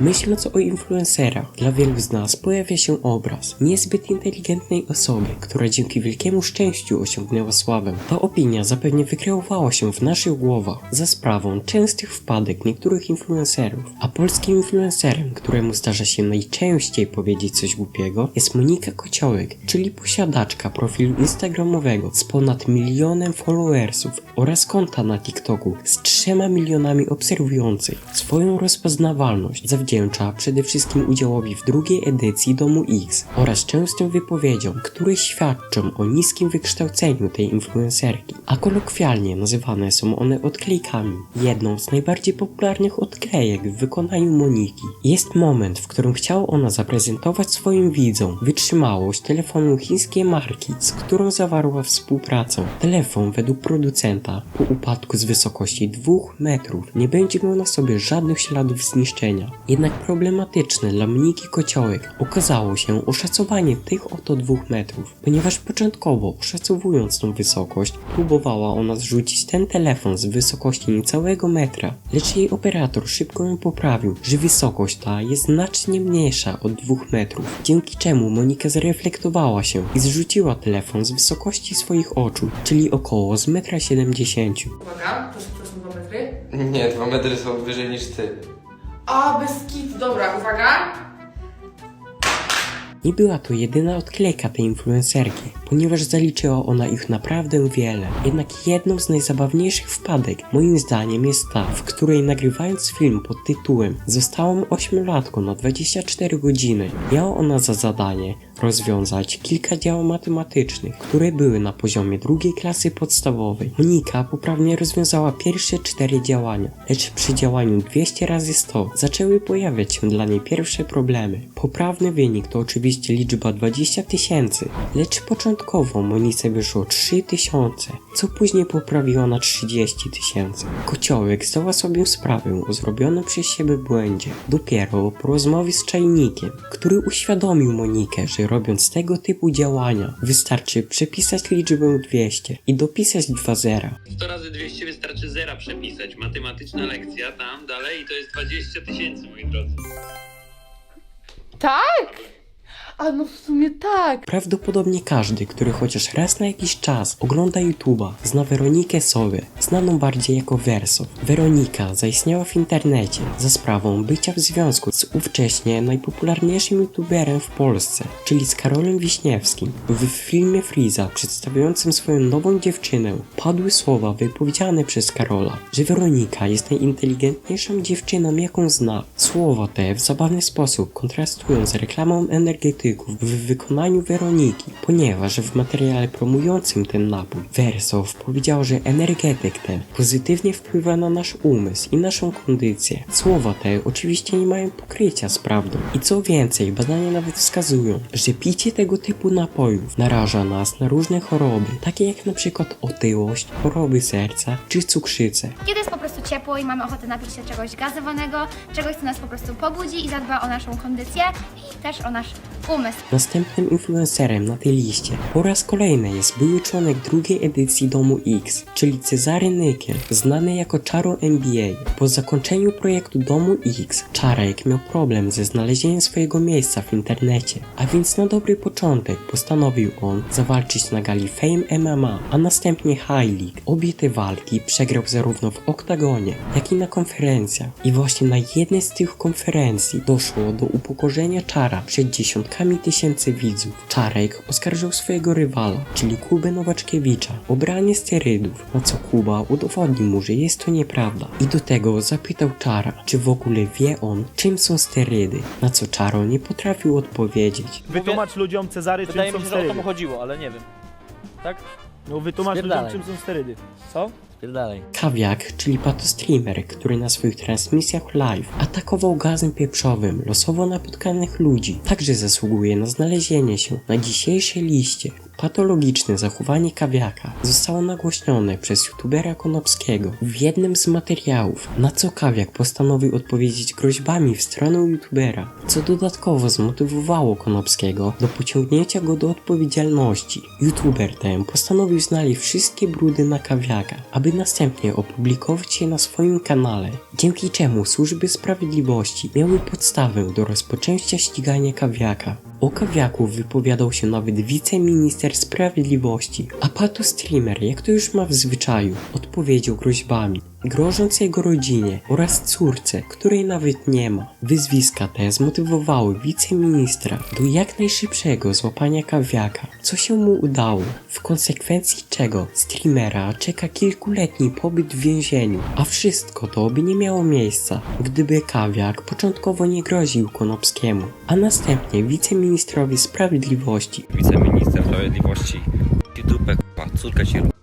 Myśląc o influencerach, dla wielu z nas pojawia się obraz niezbyt inteligentnej osoby, która dzięki wielkiemu szczęściu osiągnęła sławę. Ta opinia zapewne wykreowała się w naszych głowach za sprawą częstych wpadek niektórych influencerów, a polskim influencerem, któremu zdarza się najczęściej powiedzieć coś głupiego, jest Monika Kociołek, czyli posiadaczka profilu instagramowego z ponad milionem followersów oraz konta na TikToku z trzema milionami obserwujących. Swoją rozpoznawalność przede wszystkim udziałowi w drugiej edycji Domu X oraz częstym wypowiedziom, które świadczą o niskim wykształceniu tej influencerki, a kolokwialnie nazywane są one odklejkami. Jedną z najbardziej popularnych odklejek w wykonaniu Moniki jest moment, w którym chciała ona zaprezentować swoim widzom wytrzymałość telefonu chińskiej marki, z którą zawarła współpracę. Telefon według producenta po upadku z wysokości 2 metrów nie będzie miał na sobie żadnych śladów zniszczenia. Jednak problematyczne dla Moniki Kociołek okazało się oszacowanie tych oto 2 metrów, ponieważ początkowo oszacowując tą wysokość, próbowała ona zrzucić ten telefon z wysokości niecałego metra, lecz jej operator szybko ją poprawił, że wysokość ta jest znacznie mniejsza od 2 metrów, dzięki czemu Monika zreflektowała się i zrzuciła telefon z wysokości swoich oczu, czyli około z 1,70 m. Uwaga, to, są dwa metry. Nie, dwa metry są wyżej niż ty. A, bez kit, dobra, uwaga. Nie była to jedyna odklejka tej influencerki, ponieważ zaliczyła ona ich naprawdę wiele. Jednak jedną z najzabawniejszych wpadek, moim zdaniem, jest ta, w której nagrywając film pod tytułem Zostałam ośmiolatką na 24 godziny, miała ona za zadanie rozwiązać kilka działań matematycznych, które były na poziomie drugiej klasy podstawowej. Monika poprawnie rozwiązała pierwsze cztery działania, lecz przy działaniu 200 razy 100 zaczęły pojawiać się dla niej pierwsze problemy. Poprawny wynik to oczywiście liczba 20 tysięcy, lecz początkowo Monice wyszło 3 tysiące, co później poprawiła na 30 tysięcy. Kociołek zdała sobie sprawę o zrobionym przez siebie błędzie dopiero po rozmowie z czajnikiem, który uświadomił Monikę, że robiąc tego typu działania wystarczy przepisać liczbę 200 i dopisać dwa zera. 100 razy 200 wystarczy zera przepisać. Matematyczna lekcja tam dalej i to jest 20 tysięcy, moi drodzy. Tak? A no w sumie tak. Prawdopodobnie każdy, który chociaż raz na jakiś czas ogląda YouTube'a, zna Weronikę Sowy, znaną bardziej jako Wersow. Weronika zaistniała w internecie za sprawą bycia w związku z ówcześnie najpopularniejszym YouTuberem w Polsce, czyli z Karolem Wiśniewskim. W filmie Freeza przedstawiającym swoją nową dziewczynę padły słowa wypowiedziane przez Karola, że Weronika jest najinteligentniejszą dziewczyną jaką zna. Słowa te w zabawny sposób kontrastują z reklamą energetyków w wykonaniu Weroniki, ponieważ w materiale promującym ten napój Wersow powiedział, że energetyk ten pozytywnie wpływa na nasz umysł i naszą kondycję. Słowa te oczywiście nie mają pokrycia z prawdą i co więcej, badania nawet wskazują, że picie tego typu napojów naraża nas na różne choroby, takie jak przykład otyłość, choroby serca czy cukrzycę. Kiedy jest po prostu ciepło i mamy ochotę napić się czegoś gazowanego, czegoś, co nas po prostu pobudzi i zadba o naszą kondycję i też o nasz umysł. Następnym influencerem na tej liście po raz kolejny jest były członek drugiej edycji Domu X, czyli Cezary Nykiel, znany jako Czaro NBA. Po zakończeniu projektu Domu X, Czarek miał problem ze znalezieniem swojego miejsca w internecie, a więc na dobry początek postanowił on zawalczyć na gali Fame MMA, a następnie High League. Obie te walki przegrał zarówno w oktagonie, jak i na konferencjach. I właśnie na jednej z tych konferencji doszło do upokorzenia Czara przed dziesiątkami tysięcy widzów. Czarek oskarżył swojego rywala, czyli Kubę Nowaczkiewicza, o branie sterydów, na co Kuba udowodnił mu, że jest to nieprawda. I do tego zapytał Czara, czy w ogóle wie on, czym są sterydy, na co Czaro nie potrafił odpowiedzieć. Wytłumacz ludziom Cezary, czym Wydaje są mi się, że o to sterydy. mu chodziło, ale nie wiem. Tak? No wytłumacz ludziom, Spierdalaj. czym są sterydy. Co? Spierdalej. Kawiak, czyli patostreamer, który na swoich transmisjach live atakował gazem pieprzowym losowo napotkanych ludzi, także zasługuje na znalezienie się na dzisiejszej liście Patologiczne zachowanie kawiaka zostało nagłośnione przez youtubera Konopskiego w jednym z materiałów, na co kawiak postanowił odpowiedzieć groźbami w stronę youtubera, co dodatkowo zmotywowało Konopskiego do pociągnięcia go do odpowiedzialności. YouTuber ten postanowił znaleźć wszystkie brudy na kawiaka, aby następnie opublikować je na swoim kanale, dzięki czemu służby sprawiedliwości miały podstawę do rozpoczęcia ścigania kawiaka. O kawiaku wypowiadał się nawet wiceminister sprawiedliwości, a pato streamer, jak to już ma w zwyczaju, odpowiedział groźbami, grożąc jego rodzinie oraz córce, której nawet nie ma. Wyzwiska te zmotywowały wiceministra do jak najszybszego złapania kawiaka, co się mu udało, w konsekwencji czego streamera czeka kilkuletni pobyt w więzieniu, a wszystko to by nie miało miejsca, gdyby kawiak początkowo nie groził Konopskiemu, a następnie wiceministrowi sprawiedliwości wiceminister sprawiedliwości. Dupę, k***a, córka ci